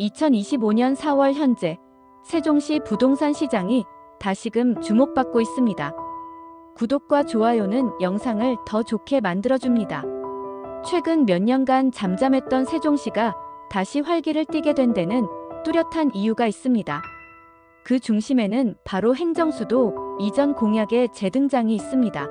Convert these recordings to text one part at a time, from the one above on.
2025년 4월 현재 세종시 부동산 시장이 다시금 주목받고 있습니다. 구독과 좋아요는 영상을 더 좋게 만들어줍니다. 최근 몇 년간 잠잠했던 세종시가 다시 활기를 띠게 된 데는 뚜렷한 이유가 있습니다. 그 중심에는 바로 행정수도 이전 공약의 재등장이 있습니다.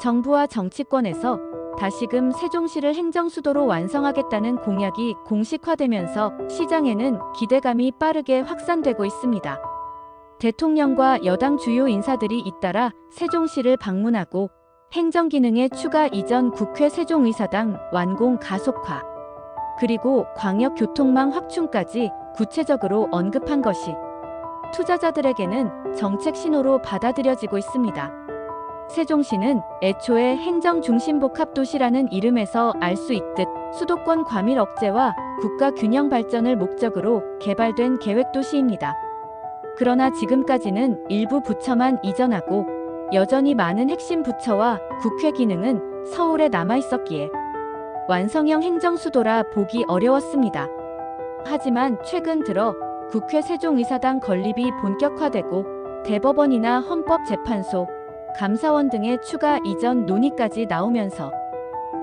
정부와 정치권에서 다시금 세종시를 행정수도로 완성하겠다는 공약이 공식화되면서 시장에는 기대감이 빠르게 확산되고 있습니다. 대통령과 여당 주요 인사들이 잇따라 세종시를 방문하고 행정기능의 추가 이전 국회 세종의사당 완공 가속화 그리고 광역교통망 확충까지 구체적으로 언급한 것이 투자자들에게는 정책 신호로 받아들여지고 있습니다. 세종시는 애초에 행정중심복합도시라는 이름에서 알 수 있듯 수도권 과밀 억제와 국가 균형 발전을 목적으로 개발된 계획도시입니다. 그러나 지금까지는 일부 부처만 이전하고 여전히 많은 핵심 부처와 국회 기능은 서울에 남아 있었기에 완성형 행정수도라 보기 어려웠습니다. 하지만 최근 들어 국회 세종의사당 건립이 본격화되고 대법원이나 헌법재판소, 감사원 등의 추가 이전 논의까지 나오면서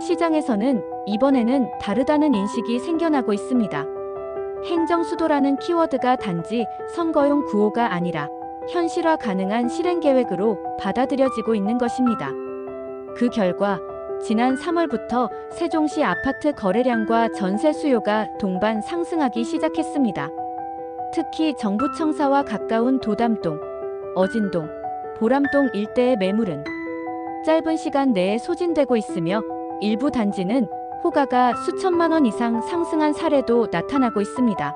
시장에서는 이번에는 다르다는 인식이 생겨나고 있습니다. 행정수도라는 키워드가 단지 선거용 구호가 아니라 현실화 가능한 실행 계획으로 받아들여지고 있는 것입니다. 그 결과 지난 3월부터 세종시 아파트 거래량과 전세 수요가 동반 상승하기 시작했습니다. 특히 정부 청사와 가까운 도담동, 어진동, 보람동 일대의 매물은 짧은 시간 내에 소진되고 있으며 일부 단지는 호가가 수천만 원 이상 상승한 사례도 나타나고 있습니다.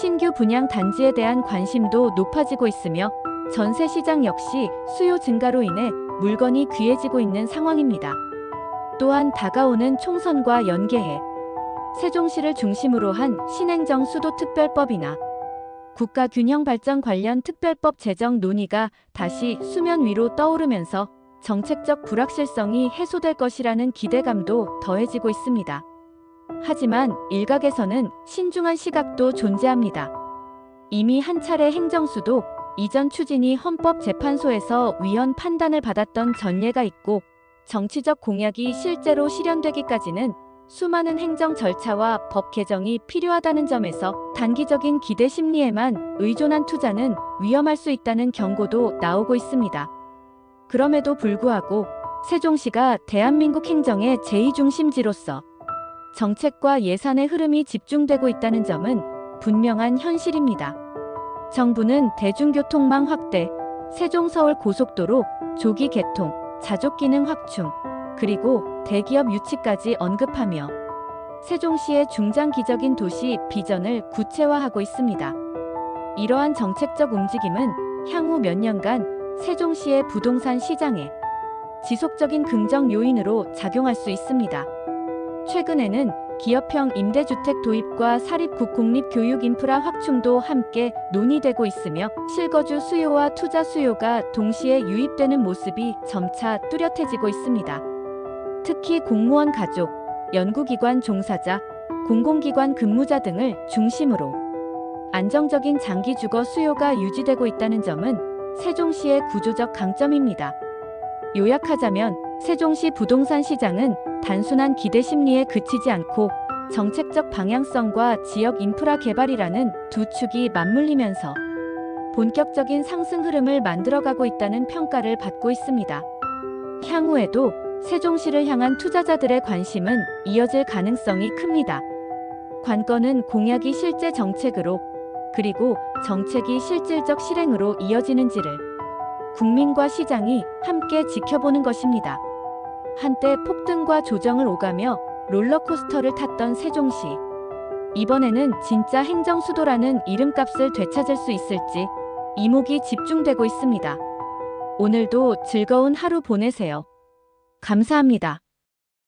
신규 분양 단지에 대한 관심도 높아지고 있으며 전세 시장 역시 수요 증가로 인해 물건이 귀해지고 있는 상황입니다. 또한 다가오는 총선과 연계해 세종시를 중심으로 한 신행정 수도 특별법이나 국가 균형 발전 관련 특별법 제정 논의가 다시 수면 위로 떠오르면서 정책적 불확실성이 해소될 것이라는 기대감도 더해지고 있습니다. 하지만 일각에서는 신중한 시각도 존재합니다. 이미 한 차례 행정수도 이전 추진이 헌법재판소에서 위헌 판단을 받았던 전례가 있고 정치적 공약이 실제로 실현되기까지는 수많은 행정 절차와 법 개정이 필요하다는 점에서 단기적인 기대 심리에만 의존한 투자는 위험할 수 있다는 경고도 나오고 있습니다. 그럼에도 불구하고 세종시가 대한민국 행정의 제2중심지로서 정책과 예산의 흐름이 집중되고 있다는 점은 분명한 현실입니다. 정부는 대중교통망 확대, 세종서울 고속도로 조기 개통, 자족 기능 확충, 그리고 대기업 유치까지 언급하며 세종시의 중장기적인 도시 비전을 구체화하고 있습니다. 이러한 정책적 움직임은 향후 몇 년간 세종시의 부동산 시장에 지속적인 긍정 요인으로 작용할 수 있습니다. 최근에는 기업형 임대주택 도입과 사립국 공립 교육 인프라 확충도 함께 논의되고 있으며 실거주 수요와 투자 수요가 동시에 유입되는 모습이 점차 뚜렷해지고 있습니다. 특히 공무원 가족, 연구기관 종사자, 공공기관 근무자 등을 중심으로 안정적인 장기 주거 수요가 유지되고 있다는 점은 세종시의 구조적 강점입니다. 요약하자면 세종시 부동산 시장은 단순한 기대 심리에 그치지 않고 정책적 방향성과 지역 인프라 개발이라는 두 축이 맞물리면서 본격적인 상승 흐름을 만들어가고 있다는 평가를 받고 있습니다. 향후에도 세종시를 향한 투자자들의 관심은 이어질 가능성이 큽니다. 관건은 공약이 실제 정책으로 그리고 정책이 실질적 실행으로 이어지는지를 국민과 시장이 함께 지켜보는 것입니다. 한때 폭등과 조정을 오가며 롤러코스터를 탔던 세종시. 이번에는 진짜 행정수도라는 이름값을 되찾을 수 있을지 이목이 집중되고 있습니다. 오늘도 즐거운 하루 보내세요. 감사합니다.